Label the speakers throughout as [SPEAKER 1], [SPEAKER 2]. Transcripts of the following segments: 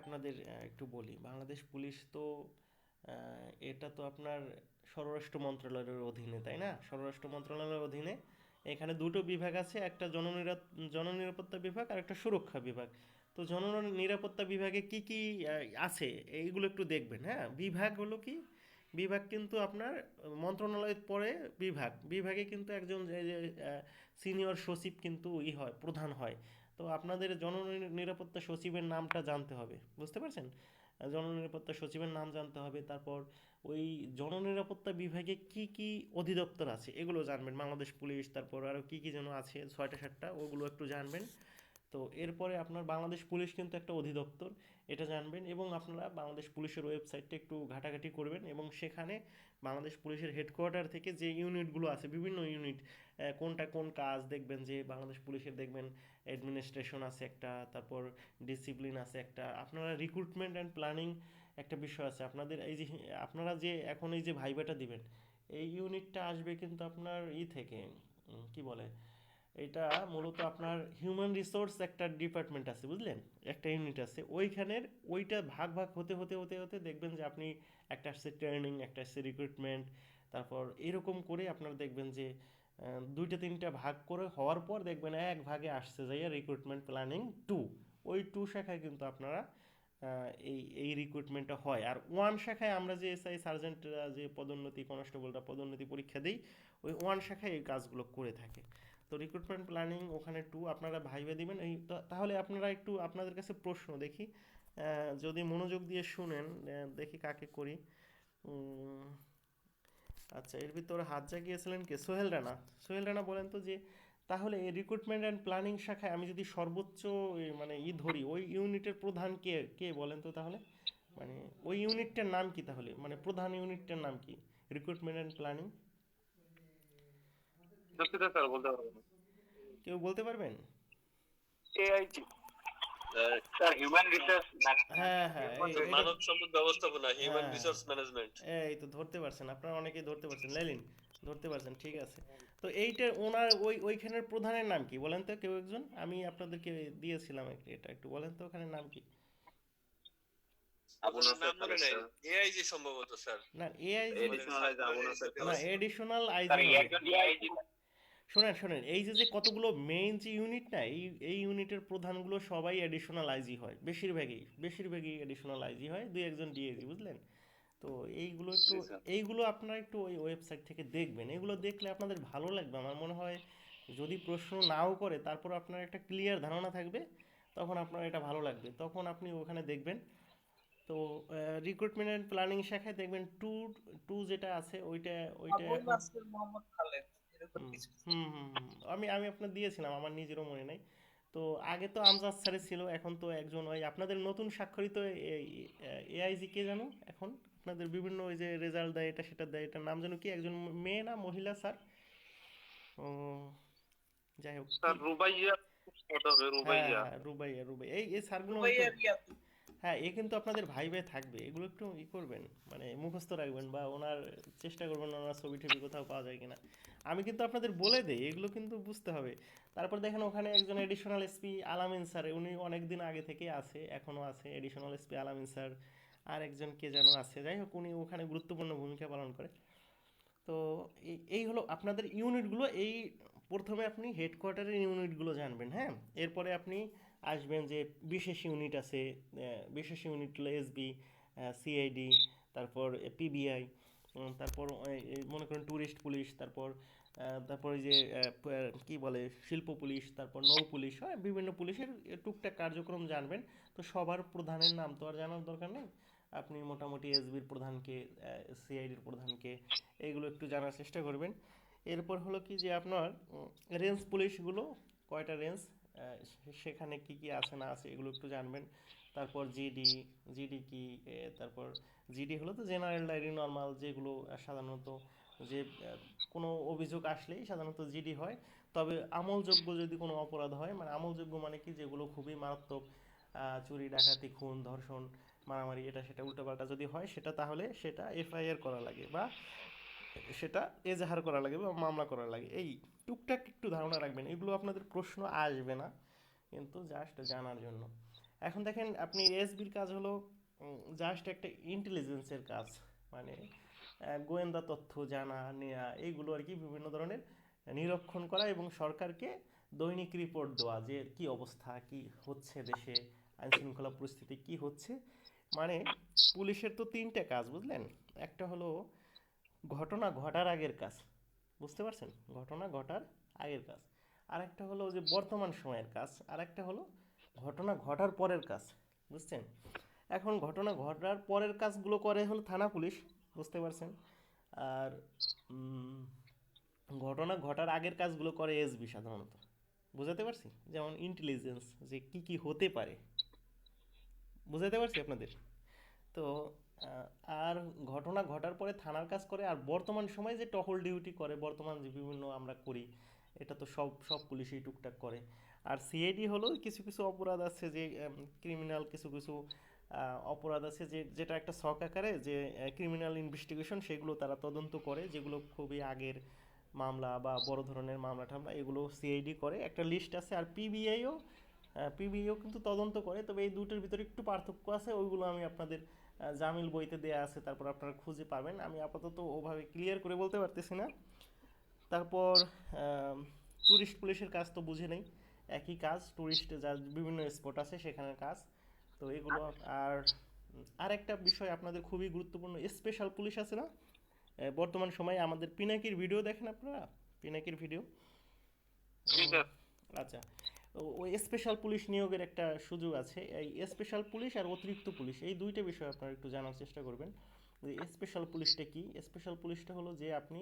[SPEAKER 1] আপনাদের একটু বলি। বাংলাদেশ পুলিশ তো এটা তো আপনার স্বরাষ্ট্র মন্ত্রণালয়ের অধীনে, তাই না? স্বরাষ্ট্র মন্ত্রণালয়ের অধীনে। এখানে দুটো বিভাগ আছে, একটা জননিরা জননিরাপত্তা বিভাগ আর একটা সুরক্ষা বিভাগ। তো জন নিরাপত্তা বিভাগে কি কি আছে? এইগুলো একটু দেখবেন হ্যাঁ? বিভাগ হলো কি? বিভাগ কিন্তু আপনার, মন্ত্রণালয়ের পরে বিভাগ। বিভাগে কিন্তু একজন সিনিয়র সচিব কিন্তু ই হয়, প্রধান হয়। তো আপনাদের জন নিরাপত্তা সচিবের নামটা জানতে হবে, বুঝতে পারছেন? জননিরাপত্তা সচিবের নাম জানতে হবে, তারপর ওই জননিরাপত্তা বিভাগে কি কি অধিদপ্তর আছে, এগুলো জানবেন। বাংলাদেশ পুলিশ, তারপর আরও কি কি যেন আছে, ছয়টা, সাতটা, ওগুলো একটু জানবেন। তো এরপরে আপনার বাংলাদেশ পুলিশ কিন্তু একটা অধিদপ্তর, এটা জানবেন এবং আপনারা বাংলাদেশ পুলিশের ওয়েবসাইটটা একটু ঘাটাঘাটি করবেন এবং সেখানে বাংলাদেশ পুলিশের হেডকোয়ার্টার থেকে যে ইউনিটগুলো আছে, বিভিন্ন ইউনিট কোনটা কোন কাজ দেখবেন যে বাংলাদেশ পুলিশের দেখবেন অ্যাডমিনিস্ট্রেশন আছে একটা, তারপর ডিসিপ্লিন আছে একটা, আপনারা রিক্রুটমেন্ট অ্যান্ড প্ল্যানিং একটা বিষয় আছে। আপনাদের এই যে, আপনারা যে এখন এই যে ভাইবাটা দিবেন, এই ইউনিটটা আসবে কিন্তু আপনার ই থেকে কি বলে? এটা মূলত আপনার হিউম্যান রিসোর্স একটা ডিপার্টমেন্ট আছে, বুঝলেন? একটা ইউনিট আছে। ওইখানের ওইটা ভাগ ভাগ হতে হতে হতে হতে দেখবেন যে আপনি একটা আসছে ট্রেনিং একটা আসছে রিক্রুটমেন্ট তারপর এরকম করে আপনারা দেখবেন যে দুইটা, তিনটা ভাগ করে হওয়ার পর দেখবেন এক ভাগে আসছে যাইয়া রিক্রুটমেন্ট প্ল্যানিং টু ওই টু শাখায় কিন্তু আপনারা এই এই রিক্রুটমেন্টটা হয়। আর ওয়ান শাখায় আমরা যে এসআই সার্জেন্টরা যে পদোন্নতি কনস্টেবলরা পদোন্নতি পরীক্ষা দিই, ওই ওয়ান শাখায় এই কাজগুলো করে থাকে। তো রিক্রুটমেন্ট প্ল্যানিং ওখানে টু আপনারা ভাইবে দিবেন। এই তাহলে আপনারা একটু আপনাদের কাছে প্রশ্ন দেখি। যদি মনোযোগ দিয়ে শুনেন দেখি কাকে করি। আচ্ছা এর ভিতরে হাত জাগিয়েছিলেন কে? সোহেল রানা। সোহেল রানা বলেন তো যে, তাহলে এই রিক্রুটমেন্ট অ্যান্ড প্ল্যানিং শাখায় আমি যদি সর্বোচ্চ মানে ই ধরি, ওই ইউনিটের প্রধান কে কে বলেন তো তাহলে? মানে ওই ইউনিটটার নাম কি তাহলে? মানে প্রধান ইউনিটটার নাম কি? রিক্রুটমেন্ট অ্যান্ড প্ল্যানিং
[SPEAKER 2] দুঃখিত স্যার বলতে পারব না
[SPEAKER 1] কেউ বলতে পারবেন?
[SPEAKER 2] এআইটি স্যার হিউম্যান রিসোর্স
[SPEAKER 1] হ্যাঁ হ্যাঁ এই- এই-
[SPEAKER 3] মানব সম্পদ ব্যবস্থাপনা হিউম্যান
[SPEAKER 1] হ্যাঁ।
[SPEAKER 3] রিসোর্স ম্যানেজমেন্ট
[SPEAKER 1] এই তো ধরতে পারছেন আপনারা অনেকেই ধরতে পারছেন লেলিন ধরতে পারছেন ঠিক আছে। তো এইটার ওনার ওই ওইখানের প্রধানের নাম কি? বলেন তো কেউ একজন আমি আপনাদেরকে দিয়েছিলাম এটা একটু বলেন তো ওখানে নাম কি?
[SPEAKER 3] আপনার নাম মনে নাই? এআইজি সম্ভবত স্যার।
[SPEAKER 1] না এডিশনাল আইজি শোনেন শোনেন এই যে যে কতগুলো মেইন যে ইউনিট না এই এই ইউনিটের প্রধানগুলো সবাই এডিশনাল আইজি হয় বেশিরভাগই বেশিরভাগই এডিশনাল আইজি হয় দুই একজন ডিএজি বুঝলেন? তো এইগুলো একটু এইগুলো আপনারা একটু ওই ওয়েবসাইট থেকে দেখবেন এগুলো দেখলে আপনাদের ভালো লাগবে আমার মনে হয় যদি প্রশ্ন নাও করে তারপর আপনার একটা ক্লিয়ার ধারণা থাকবে তখন আপনার এটা ভালো লাগবে তখন আপনি ওখানে দেখবেন। তো রিক্রুটমেন্ট অ্যান্ড প্ল্যানিং শাখায় দেখবেন টু টু যেটা আছে ওইটা ওইটা
[SPEAKER 4] মোহাম্মদ খালেদ। এরকম কিছু।
[SPEAKER 1] হুম। আমি আমি আপনার দিয়েছিলাম আমার নিজেরও মনে নাই। তো আগে তো আমজাদ স্যারের ছিল এখন তো একজন ওই আপনাদের নতুন স্বাক্ষরিত এআইজি কে জানো এখন? আপনাদের বিভিন্ন ওই যে রেজাল্ট দেয় এটা সেটা দেয় এটার নাম জানো কি? একজন মেয়ে না মহিলা স্যার? ও যাই হোক
[SPEAKER 2] স্যার রুবাইয়া
[SPEAKER 1] হ্যাঁ
[SPEAKER 2] রুবাইয়া।
[SPEAKER 1] হ্যাঁ, রুবাইয়া রুবাই এই এই স্যারগুলো হ্যাঁ এ কিন্তু আপনাদের ভাই ভাই থাকবে। এগুলো একটু ই করবেন মানে মুখস্থ রাখবেন বা ওনার চেষ্টা করবেন ওনার ছবি টবি কোথাও পাওয়া যায় কিনা। আমি কিন্তু আপনাদের বলে দেই, এগুলো কিন্তু বুঝতে হবে। তারপর দেখেন ওখানে একজন এডিশনাল এসপি আলামিন স্যার উনি অনেক দিন আগে থেকে আছে এখনও আছে এডিশনাল এসপি আলামিন স্যার আর একজন কে যেন আছে। যাই হোক, উনি ওখানে গুরুত্বপূর্ণ ভূমিকা পালন করে। তো এই- এই হলো আপনাদের ইউনিটগুলো এই প্রথমে আপনি হেডকোয়ার্টারের ইউনিটগুলো জানবেন হ্যাঁ? এরপরে আপনি আসবেন যে বিশেষ ইউনিট আছে বিশেষ ইউনিট হলো এসবি সিআইডি তারপর পিবিআই তারপর মনে করেন ট্যুরিস্ট পুলিশ তারপর তারপর যে কি বলে, শিল্প পুলিশ তারপর নৌ পুলিশ হয়, বিভিন্ন পুলিশের টুকটাক কার্যক্রম জানবেন। তো সবার প্রধানের নাম তো আর জানার দরকার নেই। আপনি মোটামুটি এসবির প্রধানকে সিআইডির প্রধানকে এইগুলো একটু জানার চেষ্টা করবেন। এরপর হলো কি যে আপনার রেঞ্জ পুলিশগুলো কয়টা রেঞ্জ সেখানে কি কি আছে না আছে এগুলো একটু জানবেন। তারপর জিডি জিডি কি তারপর জিডি হলো তো জেনারেল ডায়েরি নর্মাল যেগুলো সাধারণত যে কোনো অভিযোগ আসলেই সাধারণত জিডি হয়। তবে আমলযোগ্য যদি কোনো অপরাধ হয় মানে আমলযোগ্য মানে কি? যেগুলো খুবই মারাত্মক চুরি, ডাকাতি, খুন, ধর্ষণ, মারামারি, এটা সেটা উল্টোপাল্টা যদি হয়, সেটা তাহলে সেটা এফআইআর করা লাগে বা সেটা এজাহার করা লাগে বা মামলা করা লাগে। এই টুকটাক একটু ধারণা রাখবেন, এগুলো আপনাদের প্রশ্ন আসবে না, কিন্তু জাস্ট জানার জন্য। এখন দেখেন, আপনি এসবির কাজ হলো জাস্ট একটা ইন্টেলিজেন্সের কাজ মানে গোয়েন্দা তথ্য জানা, নেয়া এইগুলো আর কি বিভিন্ন ধরনের নিরীক্ষণ করা এবং সরকারকে দৈনিক রিপোর্ট দেওয়া, যে কি অবস্থা, কি হচ্ছে দেশে আইন শৃঙ্খলা পরিস্থিতি কি হচ্ছে। মানে পুলিশের তো তিনটে কাজ, বুঝলেন? একটা হলো, ঘটনা ঘটার আগের কাজ। বুঝতে পারছেন? ঘটনা ঘটার আগের কাজ। আর একটা হলো যে বর্তমান সময়ের কাজ আর একটা হলো ঘটনা ঘটার পরের কাজ, বুঝছেন? এখন ঘটনা ঘটার পরের কাজগুলো করে হলো থানা পুলিশ, বুঝতে পারছেন? আর ঘটনা ঘটার আগের কাজগুলো করে এসবি সাধারণত, বুঝাতে পারছি? যেমন ইন্টেলিজেন্স যে কি কি হতে পারে, বুঝাতে পারছি আপনাদের? তো আর ঘটনা ঘটার পরে থানার কাজ করে, আর বর্তমান সময়ে যে টহল ডিউটি করে, বর্তমান যে বিভিন্ন আমরা করি, এটা তো সব সব পুলিশই টুকটাক করে। আর সিআইডি হলো কিছু কিছু অপরাধ আছে যে ক্রিমিনাল কিছু কিছু অপরাধ আছে যে, যেটা একটা শখ আকারে যে ক্রিমিনাল ইনভেস্টিগেশন সেগুলো তারা তদন্ত করে, যেগুলো খুবই আগের মামলা বা বড় ধরনের মামলা টামলা এগুলো সিআইডি করে। একটা লিস্ট আছে, আর পিবিআইও পিবিআইও কিন্তু তদন্ত করে, তবে এই দুটোর ভিতরে একটু পার্থক্য আছে, ওইগুলো আমি আপনাদের জামিল বইতে দেয়া আছে তারপর আপনারা খুঁজে পাবেন। আমি আপাতত ওভাবে ক্লিয়ার করে বলতে পারতেছি না। তারপর ট্যুরিস্ট পুলিশের কাজ তো বুঝে নেই। একই কাজ ট্যুরিস্ট যা বিভিন্ন স্পট আছে সেখানের কাজ। তো এগুলো আর আর একটা বিষয় আপনাদের খুবই গুরুত্বপূর্ণ স্পেশাল পুলিশ আছে না? বর্তমান সময়ে আমাদের পিনাকির ভিডিও দেখেন আপনারা? পিনাকির ভিডিও আচ্ছা। ওই স্পেশাল পুলিশ নিয়োগের একটা সুযোগ আছে। এই স্পেশাল পুলিশ আর অতিরিক্ত পুলিশ এই দুইটা বিষয় আপনারা একটু জানার চেষ্টা করবেন। যে স্পেশাল পুলিশটা কি? স্পেশাল পুলিশটা হলো যে আপনি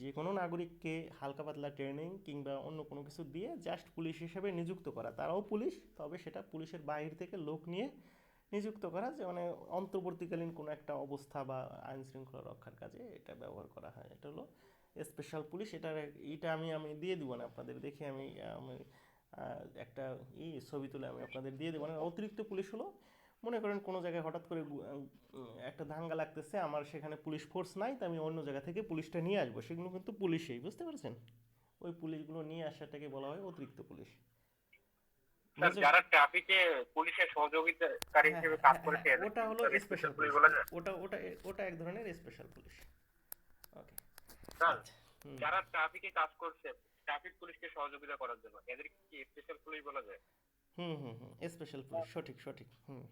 [SPEAKER 1] যে কোনো নাগরিককে হালকা পাতলা ট্রেনিং কিংবা অন্য কোনো কিছু দিয়ে জাস্ট পুলিশ হিসেবে নিযুক্ত করা। তারাও পুলিশ তবে সেটা পুলিশের বাইরে থেকে লোক নিয়ে নিযুক্ত করা, যে মানে অন্তর্বর্তীকালীন কোনো একটা অবস্থা বা আইন শৃঙ্খলা রক্ষার কাজে এটা ব্যবহার করা হয়। এটা হলো স্পেশাল পুলিশ এটার এটা আমি আমি দিয়ে দিব না। আপনাদের দেখে আমি আমি একটা ই ছবি তুলে আমি আপনাদের দিয়ে দেবো। না অতিরিক্ত পুলিশ হলো মনে করেন কোনো জায়গায় হঠাৎ করে একটা দাঙ্গা লাগতেছে আমার সেখানে পুলিশ ফোর্স নাই তো আমি অন্য জায়গা থেকে পুলিশটা নিয়ে আসব। সেগুলো কিন্তু পুলিশেই বুঝতে পারছেন? ওই পুলিশগুলো নিয়ে আসাটাকে বলা হয় অতিরিক্ত পুলিশ।
[SPEAKER 2] যারা ট্রাফিকে পুলিশের সহযোগিতাকারী
[SPEAKER 1] হ্যাঁ,
[SPEAKER 2] হিসেবে
[SPEAKER 1] হ্যাঁ,
[SPEAKER 2] কাজ
[SPEAKER 1] হ্যাঁ,
[SPEAKER 2] করেছে
[SPEAKER 1] ওটা হলো স্পেশাল
[SPEAKER 2] পুলিশ
[SPEAKER 1] ওটা ওটা ওটা এক ধরনের স্পেশাল পুলিশ। ওকে আচ্ছা।
[SPEAKER 2] যারা ট্রাফিকে কাজ করছে ট্রাফিক পুলিশকে সহযোগিতা করার জন্য। এদের কি স্পেশাল পুলিশ বলা যায়?
[SPEAKER 1] হুম হুম হুম স্পেশাল পুলিশ সঠিক সঠিক হুম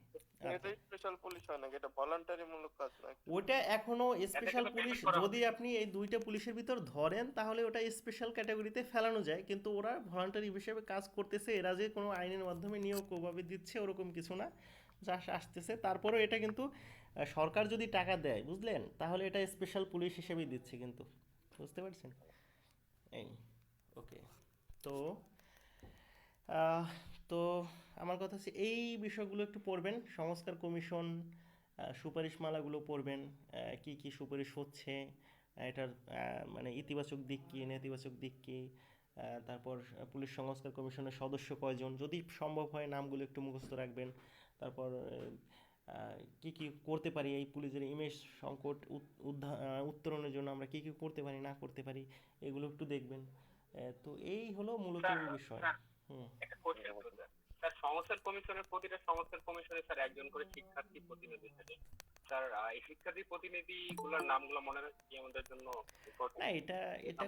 [SPEAKER 1] আচ্ছা।
[SPEAKER 5] এটা স্পেশাল পুলিশ হয় নাকি? এটা ভলান্টারি মূলক কাজ
[SPEAKER 1] ওটা এখনও স্পেশাল
[SPEAKER 2] কিন্তু
[SPEAKER 1] পুলিশ যদি আপনি এই দুইটা পুলিশের ভিতর ধরেন তাহলে ওটা স্পেশাল ক্যাটাগরিতে ফেলানো যায়। কিন্তু ওরা ভলান্টারি হিসেবে কাজ করতেছে এরা যে কোনো আইনের মাধ্যমে নিয়োগ ওভাবে দিচ্ছে ওরকম কিছু না। যা আসতেছে। তারপরেও এটা কিন্তু সরকার যদি টাকা দেয় বুঝলেন? তাহলে এটা স্পেশাল পুলিশ হিসেবেই দিচ্ছে কিন্তু। বুঝতে পারছেন এই ওকে তো তো আমার কথা হচ্ছে এই বিষয়গুলো একটু পড়বেন। সংস্কার কমিশন সুপারিশমালাগুলো পড়বেন কি কি সুপারিশ হচ্ছে এটার মানে ইতিবাচক দিক কী, নেতিবাচক দিক কী তারপর পুলিশ সংস্কার কমিশনের সদস্য কয়জন, যদি সম্ভব হয় নামগুলো একটু মুখস্থ রাখবেন। তারপর কি কি করতে পারি? এই পুলিশের ইমেজ সংকট উত- উত্তরণের জন্য আমরা কি কি করতে পারি না করতে পারি এগুলো একটু দেখবেন। তো এই হলো মূলত বিষয়। হুম।
[SPEAKER 2] স্যার সংস্কার কমিশনের প্রতিটা সংস্কার কমিশনে স্যার একজন করে শিক্ষার্থী প্রতিনিধি থাকে। স্যার এই শিক্ষার্থী প্রতিনিধি গুলোর নামগুলো মনে রাখা কি আমাদের জন্য?
[SPEAKER 1] না এটা এটা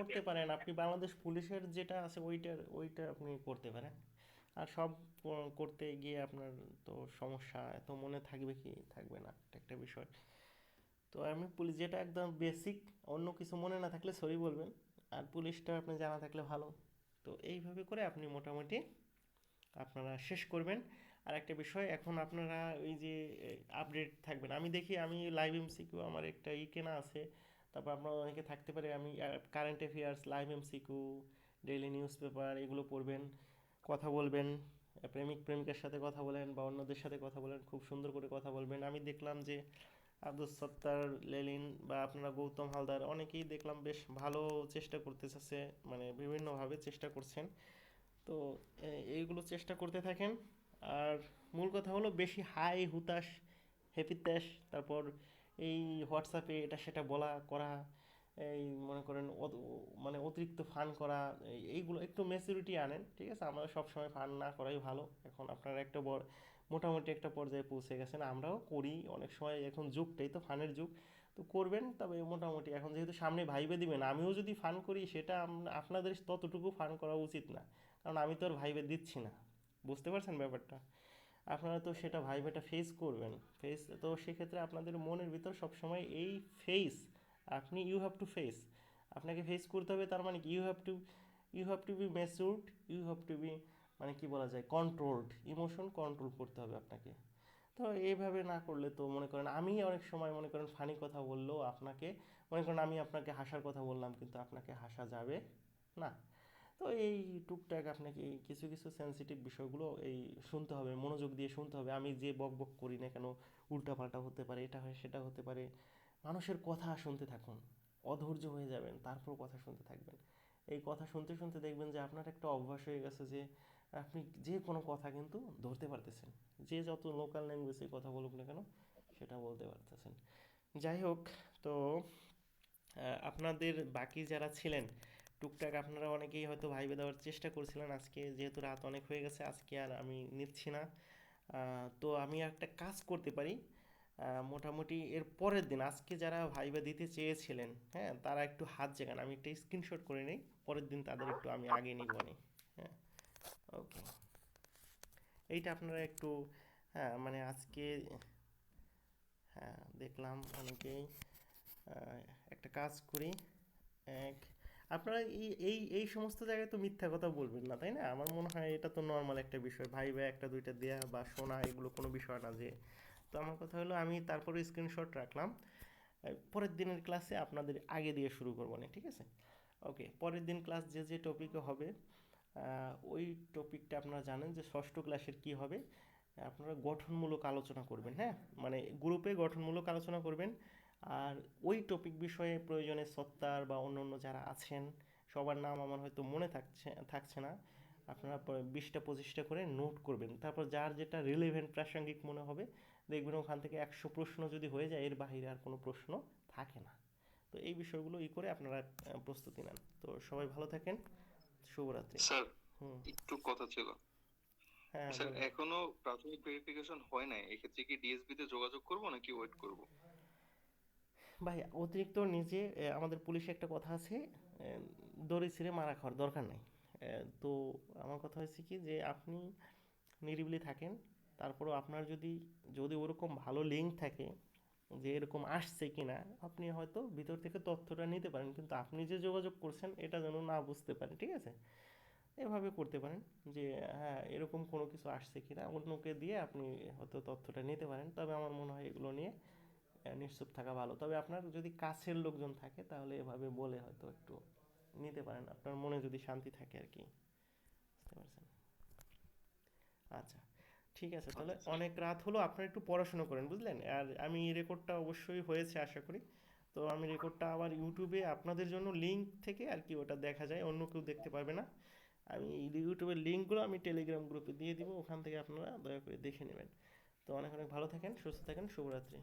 [SPEAKER 1] করতে পারেন। আপনি বাংলাদেশ পুলিশের যেটা আছে ওইটার ওইটা আপনি করতে পারেন। আর সব করতে গিয়ে আপনার তো সমস্যা, এত মনে থাকবে কি, থাকবে না, এটা একটা বিষয়। তো আমি পুলিশ যেটা একদম বেসিক অন্য কিছু মনে না থাকলে সরি বলবেন, আর পুলিশটা আপনি জানা থাকলে ভালো। তো এইভাবে করে আপনি মোটামুটি আপনারা শেষ করবেন। আর একটা বিষয়, এখন আপনারা ওই যে আপডেট থাকবেন। আমি দেখি, আমি লাইভ এমসিকিউ আমার একটা ই কেনা আছে, তারপর আপনার অনেকে থাকতে পারে, আমি current affairs live MCQ daily newspaper এগুলো পড়বেন। কথা বলবেন, প্রেমিক, প্রেমিকার সাথে কথা বলেন বা অন্যদের সাথে কথা বলেন, খুব সুন্দর করে কথা বলবেন। আমি দেখলাম যে আব্দুল সত্তার, লেলিন বা আপনারা গৌতম হালদার অনেকেই দেখলাম বেশ ভালো চেষ্টা করতেছে মানে বিভিন্নভাবে চেষ্টা করছেন। তো এইগুলো চেষ্টা করতে থাকেন। আর মূল কথা হলো বেশি হাই হুতাশ হ্যাপি ত্যাশ, তারপর এই হোয়াটসঅ্যাপে এটা সেটা বলা, করা এই মনে করেন মানে অতিরিক্ত ফান করা, এই- এইগুলো একটু ম্যাচুরিটি আনেন, ঠিক আছে? আমরা সবসময় ফান না করাই ভালো। এখন আপনারা একটা বড়, মোটামুটি একটা পর্যায়ে পৌঁছে গেছেন। আমরাও করি, অনেক সময় এখন যুগটাই তো ফানের যুগ। তো করবেন, তবে মোটামুটি এখন যেহেতু সামনে ভাইবে দিবেন, আমিও যদি ফান করি, সেটা আপনাদের ততটুকু ফান করা উচিত না। কারণ আমি তো আর ভাইবে দিচ্ছি না। বুঝতে পারছেন ব্যাপারটা? আপনারা তো সেটা ভাইবেটা ফেস করবেন। ফেস তো সেক্ষেত্রে আপনাদের মনের ভিতর সবসময় এই ফেস আপনি ইউ হ্যাভ টু ফেস আপনাকে ফেস করতে হবে, তার মানে কি? You have to you have to be matured you have to be মানে কি বলা যায়? কন্ট্রোলড ইমোশন কন্ট্রোল করতে হবে আপনাকে। তো এইভাবে না করলে তো মনে করেন, আমি অনেক সময় মনে করেন ফানি কথা বললেও আপনাকে, মনে করেন আমি আপনাকে হাসার কথা বললাম, কিন্তু আপনাকে হাসা যাবে না। তো এই টুকটাক আপনাকে কিছু কিছু সেন্সিটিভ বিষয়গুলো এই শুনতে হবে, মনোযোগ দিয়ে শুনতে হবে। আমি যে বক বক করি না কেন, উল্টাপাল্টা হতে পারে, এটা হয়, সেটা হতে পারে। মানুষের কথা শুনতে থাকুন, অধৈর্য হয়ে যাবেন, তারপর কথা শুনতে থাকবেন। এই কথা শুনতে শুনতে দেখবেন যে আপনার একটা অভ্যাস হয়ে গেছে যে আপনি যে কোনো কথা কিন্তু ধরতে পারতেছেন। যে যত লোকাল ল্যাঙ্গুয়েজে কথা বলুক না কেন, সেটা বলতে পারতেছেন। যাই হোক, তো আপনাদের বাকি যারা ছিলেন, টুকটাক আপনারা অনেকেই হয়তো ভাইবে দেওয়ার চেষ্টা করছিলেন আজকে, যেহেতু রাত অনেক হয়ে গেছে, আজকে আর আমি নিচ্ছি না। তো আমি একটা কাজ করতে পারি। মোটামুটি এর পরের দিন, আজকে যারা ভাইবা দিতে চেয়েছিলেন হ্যাঁ তারা একটু হাত জাগান। আমি একটা স্ক্রিনশট করে নিই, পরের দিন তাদের একটু আমি আগে নিব হ্যাঁ। ওকে এইটা আপনারা একটু হ্যাঁ মানে আজকে হ্যাঁ দেখলাম অনেকেই একটা কাজ করি, এক, আপনারা এই এই এই সমস্ত জায়গায় তো মিথ্যা কথা বলবেন না, তাই না? আমার মনে হয় এটা তো নর্মাল একটা বিষয়। ভাই ভাই একটা দুইটা দেয়া বা শোনা, এগুলো কোনো বিষয় না যে তো আমার কথা হলো আমি তারপরে স্ক্রিনশট রাখলাম। পরের দিনের ক্লাসে আপনাদের আগে দিয়ে শুরু করব না ঠিক আছে? ওকে পরের দিন ক্লাস যে যে টপিকে হবে ওই টপিকটা আপনারা জানেন যে, ষষ্ঠ ক্লাসের কি হবে? আপনারা গঠনমূলক আলোচনা করবেন হ্যাঁ? মানে গ্রুপে গঠনমূলক আলোচনা করবেন। আর ওই টপিক বিষয়ে প্রয়োজনে সত্তার বা অন্য অন্য যারা আছেন, সবার নাম আমার হয়তো মনে থাকছে থাকছে না। আপনারা বিশটা পঁচিশটা করে নোট করবেন। তারপর যার যেটা রিলেভেন্ট প্রাসঙ্গিক মনে হবে দেখবেন ওখান থেকে একশো প্রশ্ন যদি হয়ে যায় এর বাইরে আর কোনো প্রশ্ন থাকে না। তো এই বিষয়গুলো ই করে আপনারা প্রস্তুতি নেন। তো সবাই ভালো থাকেন। শুভরাত্রি।
[SPEAKER 6] স্যার একটু কথা ছিল।
[SPEAKER 1] হ্যাঁ
[SPEAKER 6] স্যার এখনও প্রাথমিক ভেরিফিকেশন হয় নাই। এক্ষেত্রে কি ডিএসবি তে যোগাযোগ করব নাকি ওয়েট করব?
[SPEAKER 1] ভাই অতিরিক্ত নিজে আমাদের পুলিশে একটা কথা আছে দড়ি ছিঁড়ে মারা খাওয়ার দরকার নাই। তো আমার কথা হচ্ছে কি যে আপনি নিরিবিলি থাকেন তারপরও আপনার যদি যদি ওরকম ভালো লিঙ্ক থাকে যে এরকম আসছে কি না আপনি হয়তো ভিতর থেকে তথ্যটা নিতে পারেন। কিন্তু আপনি যে যোগাযোগ করছেন, এটা যেন না বুঝতে পারেন, ঠিক আছে? এভাবে করতে পারেন যে হ্যাঁ এরকম কোনো কিছু আসছে কি না অন্যকে দিয়ে আপনি হয়তো তথ্যটা নিতে পারেন। তবে আমার মনে হয় এগুলো নিয়ে নিশ্চুপ থাকা ভালো। তবে আপনার যদি কাছের লোকজন থাকে, তাহলে এভাবে বলে হয়তো একটু নিতে পারেন। আপনার মনে যদি শান্তি থাকে আর কি, বুঝতে পারছেন? আচ্ছা। ঠিক আছে তাহলে অনেক রাত হলো আপনারা একটু পড়াশুনো করেন বুঝলেন? আর আমি রেকর্ডটা অবশ্যই হয়েছে আশা করি। তো আমি রেকর্ডটা আবার ইউটিউবে আপনাদের জন্য লিঙ্ক থেকে আর কি ওটা দেখা যায় অন্য কেউ দেখতে পারবে না। আমি ইউটিউবের লিঙ্কগুলো আমি টেলিগ্রাম গ্রুপে দিয়ে দিব ওখান থেকে আপনারা দয়া করে দেখে নেবেন। তো অনেক অনেক ভালো থাকেন সুস্থ থাকেন শুভরাত্রি।